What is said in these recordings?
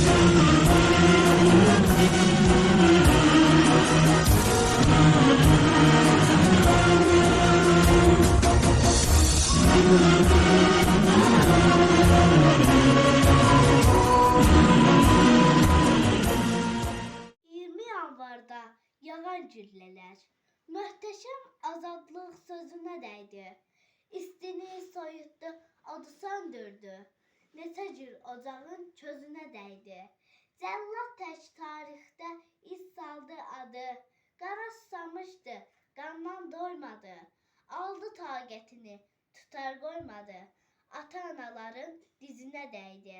...20 yanvarda yağan güllələr, möhtəşəm azadlıq sözünə dəydi. İstini söndürdü. Ocağın közünə dəydi. Cəllad tək tarixdə iz saldı adı. Qara susamışdı, qandan doymadı. Aldı taqətini, tutar qoymadı. Ata-anaların dizinə dəydi.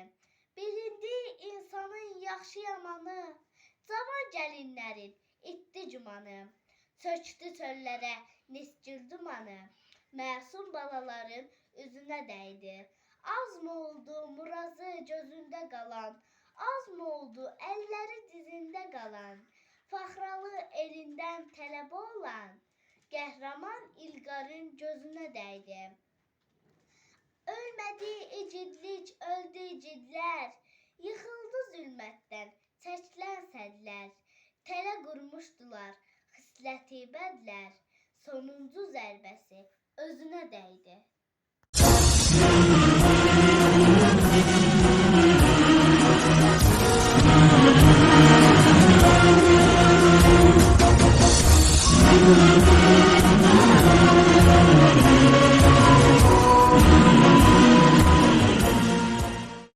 Bilindi insanın yaxşı yamanı. Cavan gəlinlərin itdi cumanı. Çökdü çöllərə nisgil dumanı. Məsum balaların üzünə dəydi. Az mı oldu murazı gözündə qalan? Az mı oldu əlləri dizində qalan? Faxralı elindən tələbə olan qəhrəman İlqarın gözünə dəydi. Ölmədi igidlik, öldü igidlər. Yıxıldı zülmətdən, çəkilən sədlər. Tələ qurmuşdular xisləti bədlər. Sonuncu zərbəsi özünə dəydi.